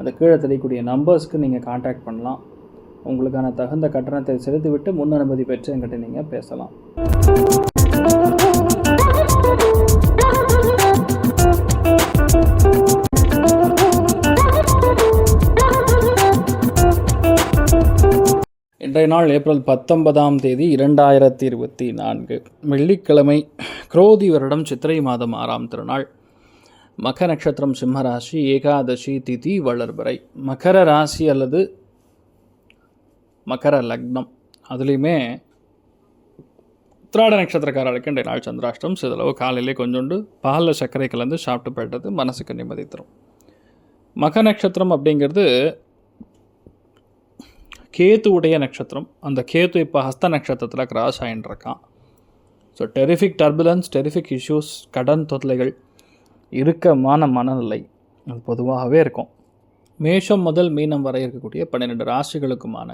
அந்த கீழே தெரியக்கூடிய நம்பர்ஸ்க்கு நீங்கள் காண்டாக்ட் பண்ணலாம். உங்களுக்கான தகுந்த கட்டணத்தை செலுத்திவிட்டு முன் அனுமதி பெற்று என்கிட்ட நீங்கள் பேசலாம். இன்றைய நாள் ஏப்ரல் பத்தொன்பதாம் தேதி இரண்டாயிரத்தி இருபத்தி நான்கு. வெள்ளிக்கிழமை குரோதி வருடம் சித்திரை மாதம் ஆறாம் திருநாள். மக நட்சத்திரம் சிம்மராசி ஏகாதசி திதி வளர்பறை. மகர ராசி அல்லது மகர லக்னம். அதுலேயுமே உத்திராட நட்சத்திரக்காரர்களுக்கு இன்றைய நாள் சந்திராஷ்டம். சிதளவு காலையிலே கொஞ்சோண்டு பாலில் சர்க்கரை கலந்து சாப்பிட்டு போயிட்டது மனசுக்கு நிம்மதி தரும். மக நட்சத்திரம் அப்படிங்கிறது கேத்து உடைய நட்சத்திரம். அந்த கேத்து இப்போ ஹஸ்த நட்சத்திரத்தில் கிராஸ் ஆகின்னு இருக்கான். So terrific turbulence terrific issues கடன் தொல்லைகள் இறுக்கமான மனநிலை அது பொதுவாகவே இருக்கும். மேஷம் முதல் மீனம் வரை இருக்கக்கூடிய பன்னிரெண்டு ராசிகளுக்குமான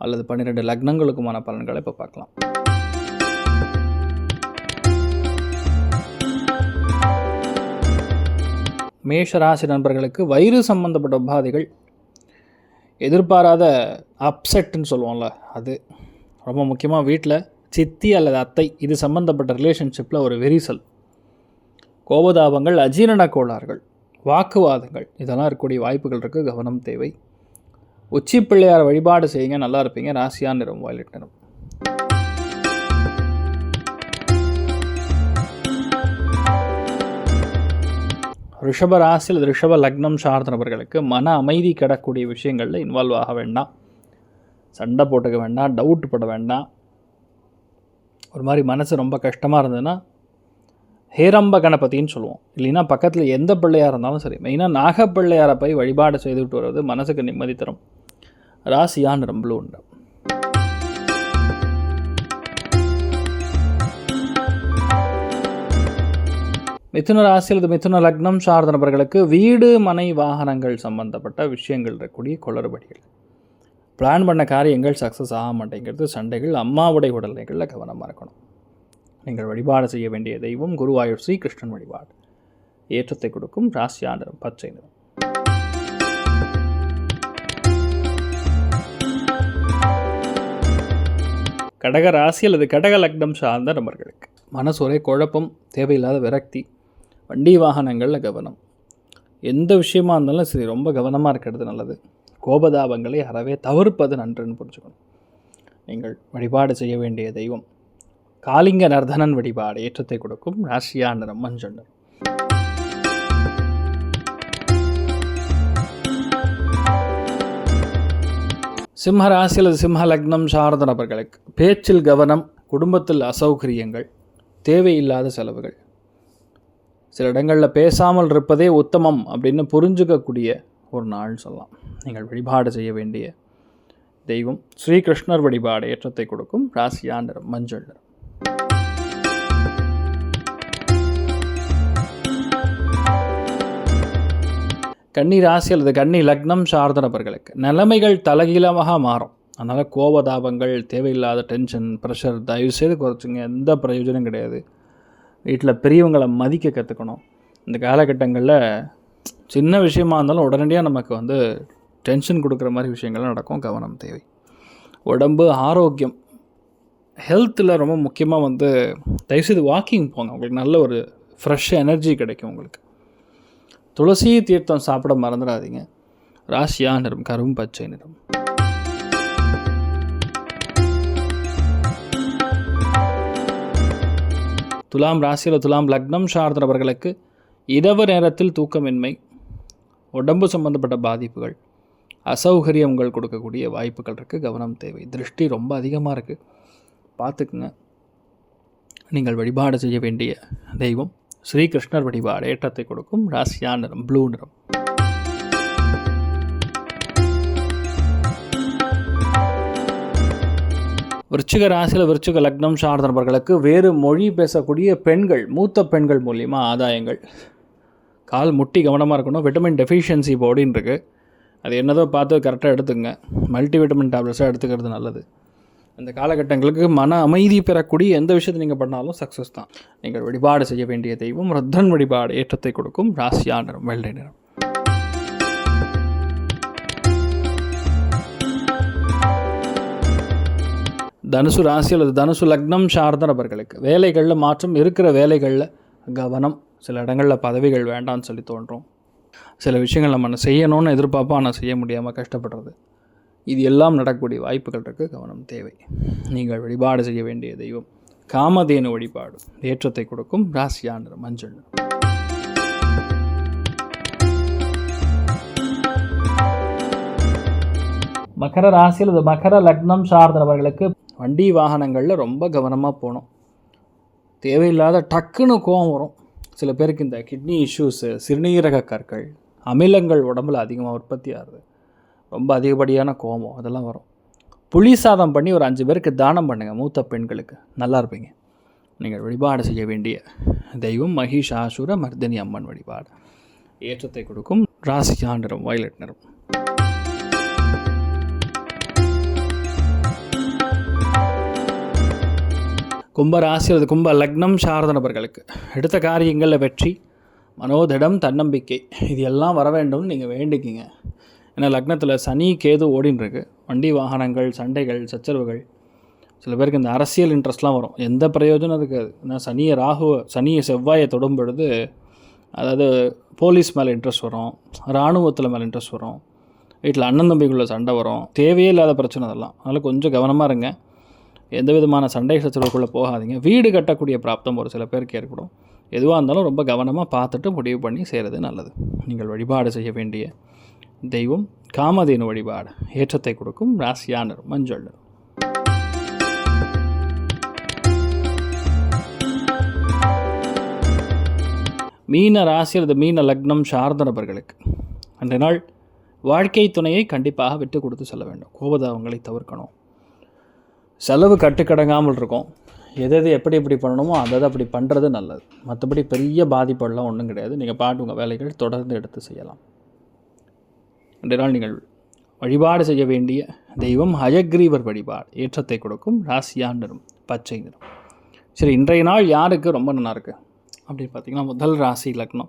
அல்லது பன்னிரெண்டு லக்னங்களுக்குமான பலன்களை இப்போ பார்க்கலாம். மேஷ ராசி நண்பர்களுக்கு வயிறு சம்பந்தப்பட்ட உபாதைகள் எதிர்பாராத அப்செட்டுன்னு சொல்லுவோம்ல அது ரொம்ப முக்கியமாக வீட்டில் சித்தி அல்லது அத்தை இது சம்மந்தப்பட்ட ரிலேஷன்ஷிப்பில் ஒரு வெரிசல். கோபதாபங்கள் அஜீரண கோளாறுகள் வாக்குவாதங்கள் இதெல்லாம் இருக்கக்கூடிய வாய்ப்புகள் இருக்குது கவனம் தேவை. உச்சி பிள்ளையார் வழிபாடு செய்யுங்க. நல்லா இருப்பீங்க. ராசியா நிறம் வயலட் நிறம். ரிஷப ராசியில் ரிஷப லக்னம் சார்ந்த நபர்களுக்கு மன அமைதி கிடக்கூடிய விஷயங்களில் இன்வால்வ் ஆக வேண்டாம். சண்டை போட்டுக்க வேண்டாம். டவுட் பட வேண்டாம். ஒரு மாதிரி மனசு ரொம்ப கஷ்டமாக இருந்ததுன்னா ஹேரம்ப கணபதின்னு சொல்லுவோம். இல்லைன்னா பக்கத்தில் எந்த பிள்ளையாக இருந்தாலும் சரி மெயினாக நாகப்பிள்ளையாரை போய் வழிபாடு செய்துவிட்டு வருவது மனசுக்கு நிம்மதி தரும். ராசியான் ரொம்ப உண்டு மிதுன ராசி அல்லது மிதுன லக்னம் சார்ந்த நபர்களுக்கு வீடு மனை வாகனங்கள் சம்பந்தப்பட்ட விஷயங்கள் இருக்கக்கூடிய குளறுபடிகள். பிளான் பண்ண காரியங்கள் சக்ஸஸ் ஆக மாட்டேங்கிறது சண்டைகள் அம்மாவுடைய உடல்நிலைகளில் கவனமாக இருக்கணும். நீங்கள் வழிபாடு செய்ய வேண்டிய தெய்வம் குருவாயூர் ஸ்ரீகிருஷ்ணன் வழிபாடு. ஏற்றத்தை கொடுக்கும் ராசியா நிறம் பச்சை நிறம் கடக ராசி அல்லது கடக லக்னம் சார்ந்த நபர்களுக்கு. மனசு ஒரே குழப்பம் தேவையில்லாத விரக்தி வண்டி வாகனங்களில் கவனம். எந்த விஷயமா இருந்தாலும் சரி ரொம்ப கவனமாக இருக்கிறது நல்லது. கோபதாபங்களை அறவே தவிர்ப்பது நன்றுன்னு புரிஞ்சுக்கணும். நீங்கள் வழிபாடு செய்ய வேண்டிய தெய்வம் காளிங்க நர்தனன் வழிபாடு ஏற்றத்தை கொடுக்கும் ராசியா நிறம் சிம்ம ராசி அல்லது சிம்ம லக்னம் சார்ந்த நபர்களுக்கு பேச்சில் கவனம் குடும்பத்தில் அசௌகரியங்கள் தேவையில்லாத செலவுகள். சில இடங்களில் பேசாமல் இருப்பதே உத்தமம் அப்படின்னு புரிஞ்சுக்கக்கூடிய ஒரு நாள் சொல்லலாம். நீங்கள் வழிபாடு செய்ய வேண்டிய தெய்வம் ஸ்ரீகிருஷ்ணர் வழிபாடு ஏற்றத்தை கொடுக்கும் ராசியா நிறம் மஞ்சள். கன்னி ராசி அல்லது கன்னி லக்னம் சார்ந்த நபர்களுக்கு நிலைமைகள் தலகீழமாக மாறும். அதனால் கோபதாபங்கள் தேவையில்லாத டென்ஷன் ப்ரெஷர் தயவுசெய்து குறைச்சிங்க. எந்த பிரயோஜனம் கிடையாது. வீட்டில் பெரியவங்களை மதிக்க கற்றுக்கணும் இந்த காலகட்டங்களில் சின்ன விஷயமா இருந்தாலும் உடனடியாக நமக்கு வந்து டென்ஷன் கொடுக்குற மாதிரி விஷயங்கள்லாம் நடக்கும். கவனம் தேவை. உடம்பு ஆரோக்கியம் ஹெல்த்தில் ரொம்ப முக்கியமாக வந்து தயவுசெய்து வாக்கிங் போங்க. உங்களுக்கு நல்ல ஒரு ஃப்ரெஷ் எனர்ஜி கிடைக்கும் உங்களுக்கு. துளசி தீர்த்தம் சாப்பிட மறந்துடாதீங்க. ராசியா நிறம் கரும் பச்சை நிறம் துலாம் ராசியில் துலாம் லக்னம் சார்ந்தவர்களுக்கு இரவு நேரத்தில் தூக்கமின்மை உடம்பு சம்பந்தப்பட்ட பாதிப்புகள் அசௌகரியங்கள் கொடுக்கக்கூடிய வாய்ப்புகள் இருக்குது கவனம் தேவை. திருஷ்டி ரொம்ப அதிகமாக இருக்குது பார்த்துக்குங்க. நீங்கள் வழிபாடு செய்ய வேண்டிய தெய்வம். ஸ்ரீகிருஷ்ணர் வழிபாடு ஏற்றத்தை கொடுக்கும் ராசியா நிறம் ப்ளூ நிறம். விருச்சிக ராசியில் விருச்சிக லக்னம் சார்ந்த வேறு மொழி பேசக்கூடிய பெண்கள் மூத்த பெண்கள் மூலியமாக ஆதாயங்கள். கால் முட்டி கவனமாக இருக்கணும். விட்டமின் டெஃபிஷியன்சி பாடின்னு இருக்குது அது என்னதோ பார்த்து கரெக்டாக எடுத்துங்க மல்டி விட்டமின் டேப்லெட்ஸாக எடுத்துக்கிறது நல்லது. அந்த காலகட்டங்களுக்கு மன அமைதி பெறக்கூடிய எந்த விஷயத்தை நீங்கள் பண்ணாலும் சக்ஸஸ் தான். நீங்கள் வழிபாடு செய்ய வேண்டிய தெய்வம் ரத்தன் வழிபாடு ஏற்றத்தை கொடுக்கும் ராசியா நிறம் வெள்ளை நிறம். தனுசு ராசி அல்லது தனுசு லக்னம் சார்ந்த நபர்களுக்கு வேலைகளில் மாற்றம் இருக்கிற வேலைகளில் கவனம். சில இடங்களில் பதவிகள் வேண்டாம்னு சொல்லி தோன்றும். சில விஷயங்கள் நம்ம செய்யணும்னு எதிர்பார்ப்போம் ஆனால் செய்ய முடியாமல் கஷ்டப்படுறது. இது எல்லாம் நடக்கக்கூடிய வாய்ப்புகள் இருக்குது கவனம் தேவை. நீங்கள் வழிபாடு செய்ய வேண்டிய தெய்வம். காமதேனு வழிபாடு. ஏற்றத்தை கொடுக்கும் ராசியான மஞ்சள். மகர ராசியில் இது மகர லக்னம் சார்ந்தவர்களுக்கு வண்டி வாகனங்களில் ரொம்ப கவனமாக போகணும். தேவையில்லாத டக்குன்னு கோவம் வரும். சில பேருக்கு இந்த கிட்னி இஷ்யூஸு சிறுநீரக கற்கள் அமிலங்கள் உடம்புல அதிகமாக உற்பத்தி ஆகுது. ரொம்ப அதிகப்படியான கோபம் அதெல்லாம் வரும். புளி சாதம் பண்ணி ஒரு அஞ்சு பேருக்கு தானம் பண்ணுங்கள் மூத்த பெண்களுக்கு. நல்லா இருப்பீங்க. நீங்கள் வழிபாடு செய்ய வேண்டிய தெய்வம் மகிஷாசுர மர்தினி அம்மன் வழிபாடு. ஏற்றத்தை கொடுக்கும் ராசியா நிறம் வயலட் நிறம் கும்ப ராசி அல்லது கும்ப லக்னம் சார்ந்த நபர்களுக்கு எடுத்த காரியங்களில் வெற்றி மனோதிடம் தன்னம்பிக்கை இது எல்லாம் வர வேண்டும்னு நீங்கள் வேண்டிக்கிங்க. ஏன்னா லக்னத்தில் சனி கேது ஓடின்னு இருக்கு வண்டி வாகனங்கள் சண்டைகள் சச்சரவுகள். சில பேருக்கு இந்த அரசியல் இன்ட்ரெஸ்ட்லாம் வரும். எந்த பிரயோஜனம் இருக்காது. ஏன்னா சனியை ராகுவ சனியை செவ்வாயை தொடும் பொழுது அதாவது போலீஸ் மேலே இன்ட்ரெஸ்ட் வரும். இராணுவத்தில் மேலே இன்ட்ரெஸ்ட் வரும். வீட்டில் அண்ணன் தம்பிக்குள்ள சண்டை வரும். தேவையே இல்லாத பிரச்சனை அதெல்லாம். அதனால் கொஞ்சம் கவனமாக இருங்க. எந்த விதமான சண்டை சச்சரவுக்குள்ளே போகாதீங்க. வீடு கட்டக்கூடிய பிராப்தம் ஒரு சில பேருக்கு ஏற்படும். எதுவாக இருந்தாலும் ரொம்ப கவனமாக பார்த்துட்டு முடிவு பண்ணி செய்கிறது நல்லது. நீங்கள் வழிபாடு செய்ய வேண்டிய தெய்வம் காமதேனு வழிபாடு ஏற்றத்தை கொடுக்கும் ராசியானர் மஞ்சள். மீன ராசி அல்லது மீன லக்னம் சார்ந்த நபர்களுக்கு அன்றைய நாள் வாழ்க்கை துணையை கண்டிப்பாக விட்டு கொடுத்து செல்ல வேண்டும். கோபதாவங்களை தவிர்க்கணும். செலவு கட்டுக்கடங்காமல் இருக்கும். எது எது எப்படி எப்படி பண்ணணுமோ அதை அதை அப்படி பண்ணுறது நல்லது. மற்றபடி பெரிய பாதிப்புலாம் ஒன்றும் கிடையாது. நீங்கள் பாட்டு உங்கள் வேலைகள் தொடர்ந்து எடுத்து செய்யலாம். இன்றைய நாள் நீங்கள் வழிபாடு செய்ய வேண்டிய தெய்வம் ஹயக்ரீவர் வழிபாடு ஏற்றத்தை கொடுக்கும் ராசியான் நிறம் பச்சை நிறம். சரி இன்றைய நாள் யாருக்கு ரொம்ப நல்லாயிருக்கு அப்படின்னு பார்த்தீங்கன்னா முதல் ராசி லக்னம்.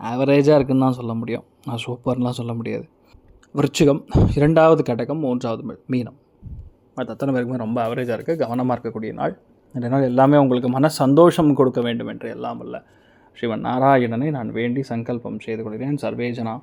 ஆவரேஜாக இருக்குன்னு தான் சொல்ல முடியும். நான் சூப்பர்லாம் சொல்ல முடியாது. விருச்சிகம் இரண்டாவது கடகம் மூன்றாவது மீ- மீனம். மற்ற அத்தனை பேருக்குமே ரொம்ப ஆவரேஜாக இருக்குது கவனமாக இருக்கக்கூடிய நாள். இந்த நாள் எல்லாமே உங்களுக்கு மன சந்தோஷம் கொடுக்க வேண்டும் என்று எல்லாம் அல்ல. ஸ்ரீவன் நாராயணனை நான் வேண்டி சங்கல்பம் செய்து கொள்கிறேன். சர்வேஜனா